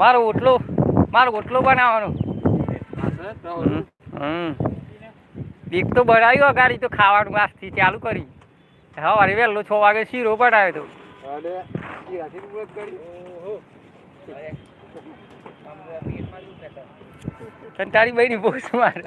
મારો ઓટલો મારો ઓટલો બનાવવાનો. હમ, હમ. તો બનાવ્યો ગાડી તો ખાવાનું આજથી ચાલુ કરી. સવારે વહેલો છ વાગે શીરો બનાવ્યો તો. તારી બહેની બહુ મારે.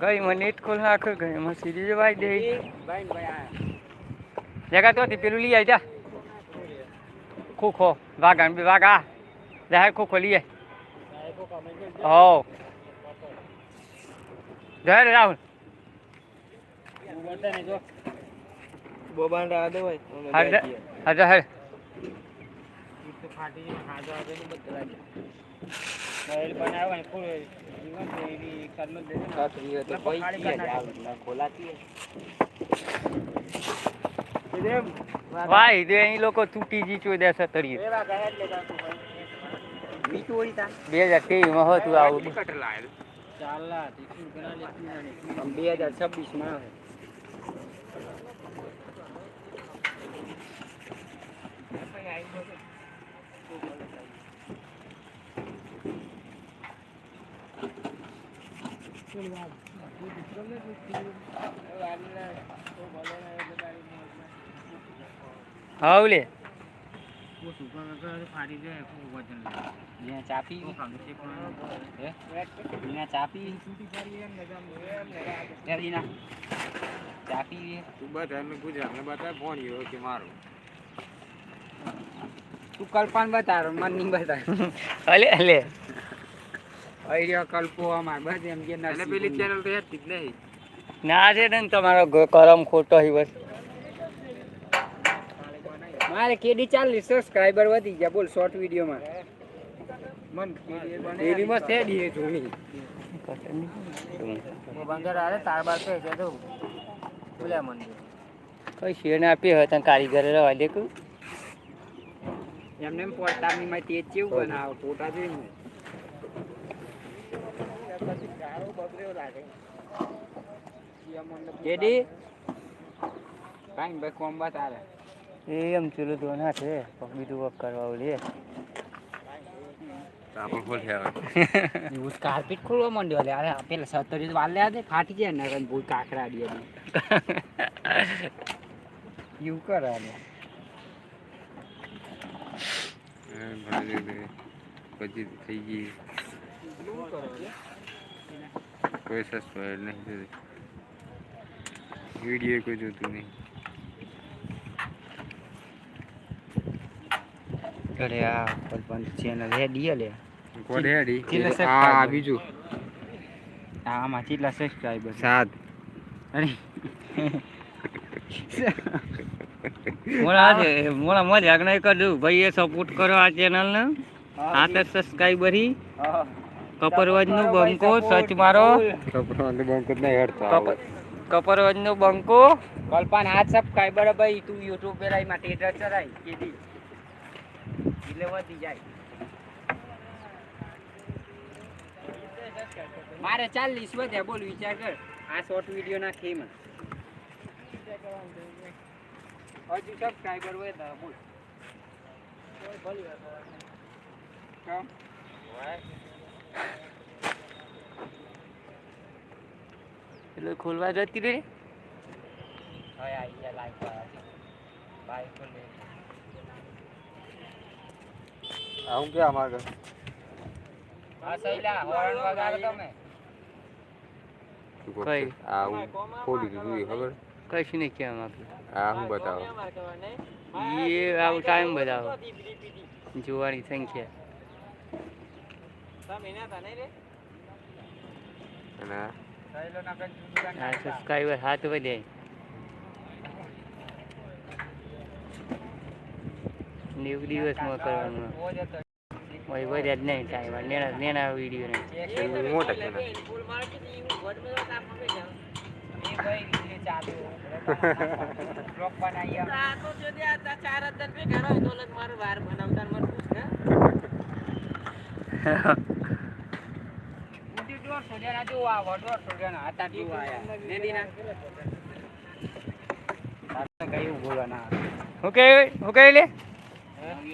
ગઈ માં નેટ ખોલ નાખ ગઈ માં સીધી જવાય દે. જગા તો પેલું લઈ આવી જા. ખોખો વાઘા બે વાઘા. જાહેર ખોખો લઈ આય. હો જાહેર રાહુલ. બોબાન રાહ દે ભાઈ હર હર હર ભાઈ તે અહીં લોકો તૂટી જી ચોઈ દેશે તળીએ બે હજાર તેવીસમાં હતું આવું. બે હજાર છવ્વીસમાં હા લે ચાપી ચાપી ચાપી તું બધાને ગુજરાતને બધા ફોન આવ્યો કે મારો તું કલ્પાન બતારો મન નહીં બતાર અલે અલે. અરે કલ્પો અમાર બસ એમ કે અને પેલી ચેનલ તો હેતી જ નહીં. ના છે ને તમારો કરમ ખોટો હી બસ. મારે કેડી ચાલીસ સબસ્ક્રાઇબર વધી ગયા બોલ શોર્ટ વિડીયોમાં મન એરીમાં થેડી હે જોની બંગર આરે તાર બાર છે તો. બોલ્યા મન. કઈ શેર આપી હોય તને કારીગર રવા દે કુ એમને એમ પોટાની માં તેજ કેવું બનાવો પોટા જોઈ ને કેડી? કાઈ ભાઈ કોમ બતારે એ એમ ચૂલું તો ના છે. પગ બીજું વર્ક કરવા ઓલી ખોલ કાર્પેટ ખોલવા માંડ્યો લે અરે પેલા સત્તરી વાલ લે દે ફાટી જાય ને ભૂલ કાકરા દે યુ કરે લે પછી થઈ ગઈ. કોઈ સબસ્ક્રાઈબ નહીં થયું વીડિયો કોઈ જોતું નહીં. અરે આ પણ ચેનલ રેડી લે કોડે હેડી કેટલા આ? બીજું. આમાં કેટલા સબસ્ક્રાઇબર સાત. અરે. મોડા છે મોડા મજાક નહીં કરું ભાઈ એ સપોર્ટ કરો આ ચેનલ ને. આ તો સબસ્ક્રાઈબર હી. કપરવજનું બંકો સચ મારો. કપડાં બંકો નહીં હેડતો કપ કપરવજ નો બંકો. કલ્પાન હાથ સબસ્ક્રાઇબર ભાઈ તું યુટ્યુબ પર આઈ માં ટેટર ચરાઈ કેદી એટલે વધી જાય. મારે ચાલીસ વધ્યા બોલ વિચાર કર. આ શોર્ટ વિડિયો ના ખેમ હજુ સબસ્ક્રાઇબર વધ્યા બોલ. કેમ? એટલે ખોલવા જતી રે આવું કે અમારે હા સૈલા હોર્ન વગાડો તમે. કઈ? આવું ખોલી દીધું ખબર? કશું નહીં કહેવા માંગતું આ હું બતાવો. એ આવું ટાઈમ બતાવો. જોવાની સંખ્યા. ના આ સબસ્ક્રાઈબર હાથ વધે. નેવું દિવસમાં કરવાનું. હોય વધ્યા જ નહીં ટાઈમ નેના નેના વીડિયો ને એવું મોટા ચેનલ દોઢસો જણા જોવા આવો દોઢસો જણા હતા જોવા આયા નદીના તારે કઈ એવું બોલવા ના આવે. હું કે હું કહે લે?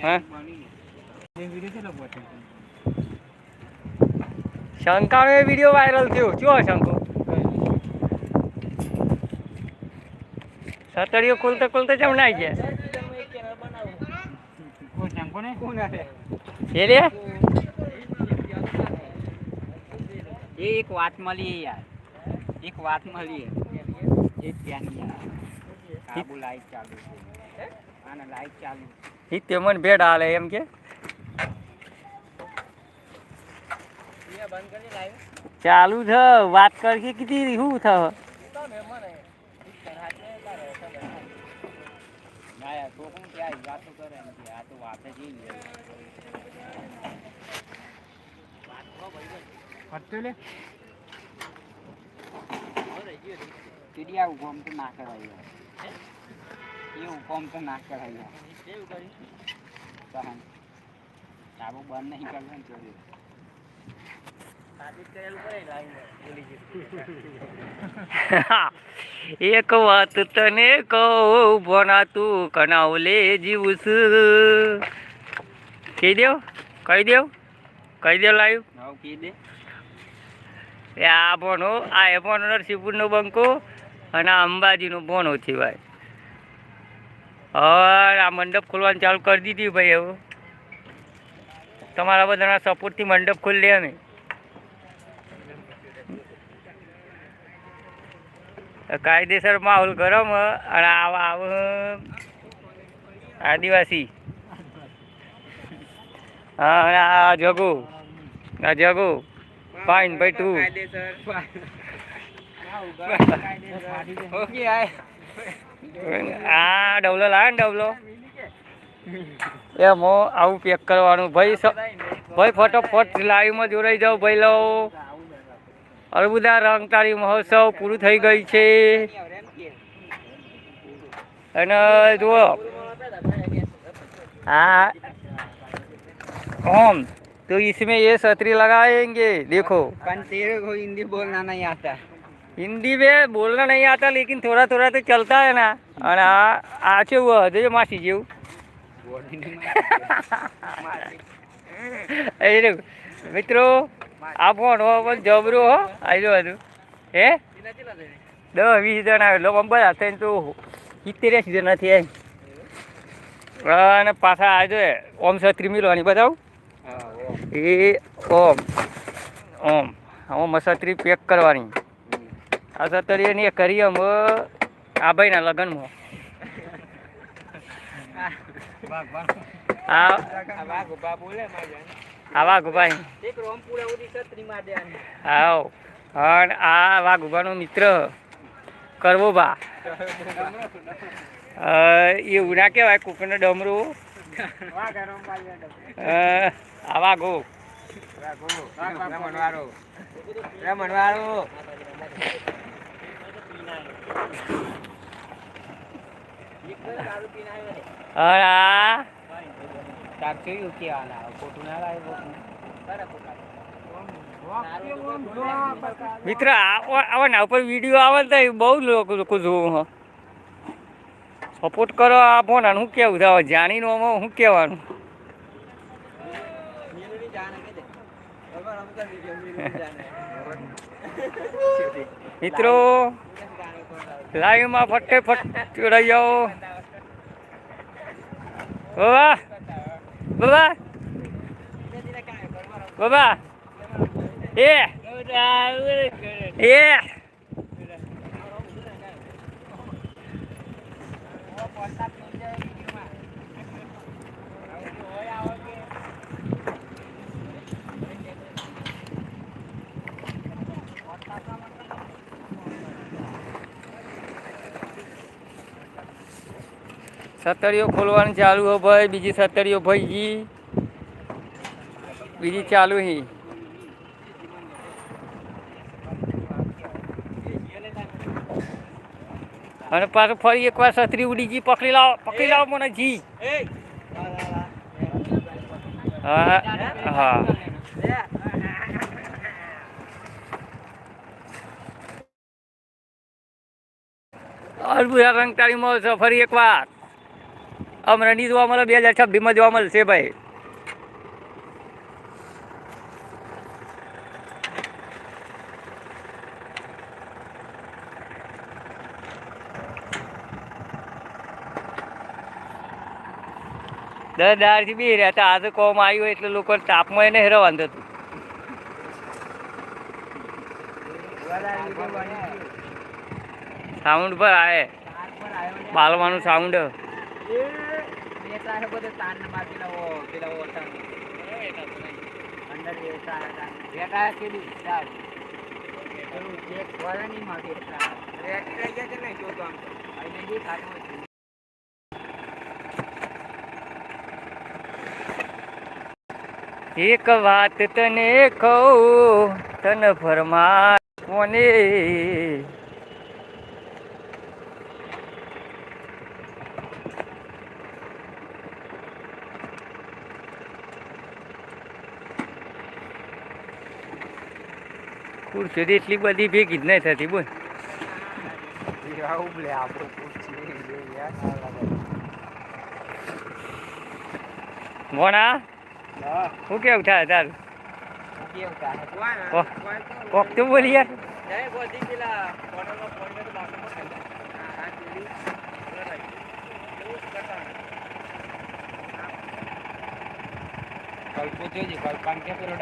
હા? શંકાનો એ વીડિયો વાયરલ થયો. ચો શંકો. સતડીઓ ખોલતા ખોલતા ચમ નાઈ ગયા કોઈ શંકો નહીં? કોણ આવે? એ લે? એ એક વાત મળી યાર એક વાત મળી એ ત્યાંની યાર કાબુ લાઈટ ચાલુ છે આને લાઈટ ચાલુ ઈ તે મને ભેટ હાલે એમ કે ચાલુ છે વાત કર કે કીધી શું થ ના યાર તો કોણ ક્યાં વાતો કરે એમ કે આ તો વાતે જઈ ટીડી આવું કોમ તો ના કરાય યાર. એવું તો ના કરાય સહન ચાબુ બંધ નહીં કરવાનું ચોરી એક વાત તને કહું ભણા તું કનાવલે જીવસ. કહી દેવ કહી દેવ કહી દેવ લાઈવ? કહી કી દે. આ ભણો, આ એ ભણો નરસિંહપુરનો બંકો અને આ અંબાજીનો ભણો છે ભાઈ. હવે આ મંડપ ખોલવાનું ચાલુ કરી દીધી ભાઈ એવું તમારા બધાના સપોર્ટથી મંડપ ખોલી અમે. કાયદેસર માહોલ ગરમ અને આવા આવ આદિવાસી. હા આ જગો આ જગો. ફાઇન ભાઈ ટુ ઓકે આ ડબલો લાવે ને ડબલો. એમ આવું પેક કરવાનું. ભાઈ ભાઈ ફટોફટ લાઈવમાં જોડાઈ જાઓ ભાઈ લો. અરબુદા રંગ તારી મહોત્સવ પૂરું થઈ ગઈ છે. અને જુઓ. હા. ઓમ. तो इसमें ये छतरी लगाएंगे देखो पण तेरे को हिंदी बोलना नहीं आता हिंदी में बोलना नहीं आता लेकिन थोड़ा थोड़ा तो चलता है ना और आ आचे हुआ है मासी जेव એ રહ્યું. મિત્રો આ ફોન હો પણ જબરો હો આવ્યો હતું હે દસ વીસ જણા આવે લોકો બધા થઈને તો સિત્તેર એંસી જણા થયા અને પાછા આજે ઓમ છત્રી મિલવાની બતાવું એ ઓમ. ઓમ. ઓમ છત્રી પેક કરવાની. આ છત્રી એની કરી અમ આ ભાઈના લગ્નમાં આવા ગુભાઈ આવ અને આ વાઘુબાનો મિત્ર કરવો બા. એ ઉના કહેવાય કુકરનો ડમરું. મિત્ર આવા ને ઉપર વીડિયો આવે તો બહુ લોકો લોકો જોવું હ. સપોર્ટ કરો આ ફોન શું કેવું થાય જાણીને આમાં શું કહેવાનું? મિત્રો, લાઈવમાં ફટે ફટ જોડાઈ જાઓ બાબા બાબા બાબા, એ એ સતરીઓ ખોલવાનું ચાલુ હો ભાઈ, બીજી સતરીઓ ભાઈ ગઈ. બીજી ચાલુ હી. અને પાછું ફરી એકવાર સતરી ઉડી ગઈ. પકડી લાવો પકડી લાવો મને જી. હા હા. અર્બુયા રંગતાળી મળશે ફરી એકવાર. નહીં જોવા મળે, બે હજાર છવ્વીસમાં જોવા મળશે ભાઈ. દસ દાડથી બી રહેતા આજે કોમ આવ્યું એટલે લોકો તાપમાં એને હેરો વાંધો હતું સાઉન્ડ પર આવે તાર પર આવ્યો ને. બાલવાનું સાઉન્ડ તારે બધે પેલા ઓ- પેલા. અંદર. પેલું ખાતું હતું. એક વાત તને કહું, તન ફરમા કોને ખુરશીઓ સુધી એટલી બધી ભેગી જ નહીં થતી બોલ. ભણા હા. શું કેવું થાય તારું? કોક તો બોલી યાર. નહીં, બધી પેલા કોર્નરમાં પડે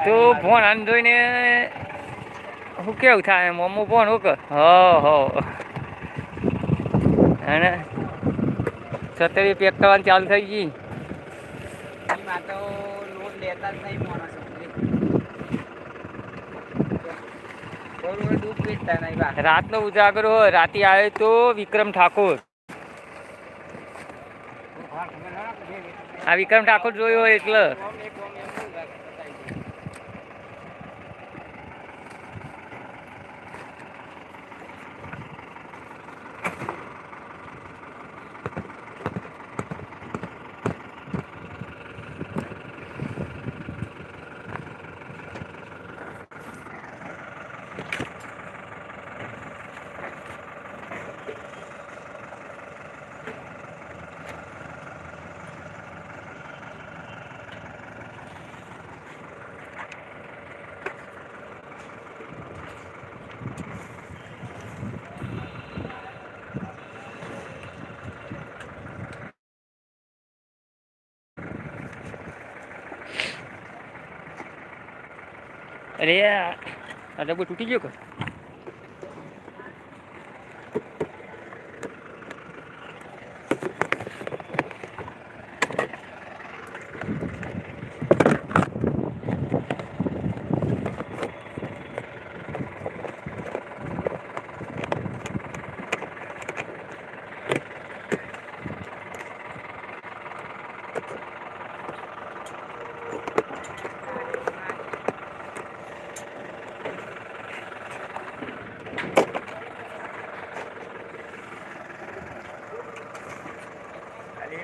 તો ફોન આને જોઈને શું કેવું થાય? મોમો પણ શું કર હો હો. અને છતરી પેક કરવાની ચાલુ થઈ ગઈ. રાતનો ઉજાગરો હોય રાતે આવે તો વિક્રમ ઠાકોર. આ વિક્રમ ઠાકોર જોયો હોય એટલે. અરે આ ડબ્બો તૂટી ગયો કે?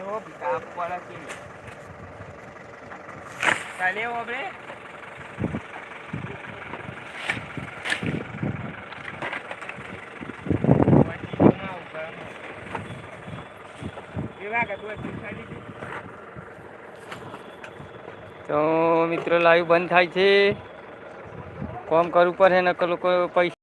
ઓ તાપ પડે કે ચાલે ઓ તો મિત્રો, લાઈવ બંધ થાય છે. કોમ કરવું પડે નકર લોકો પૈસા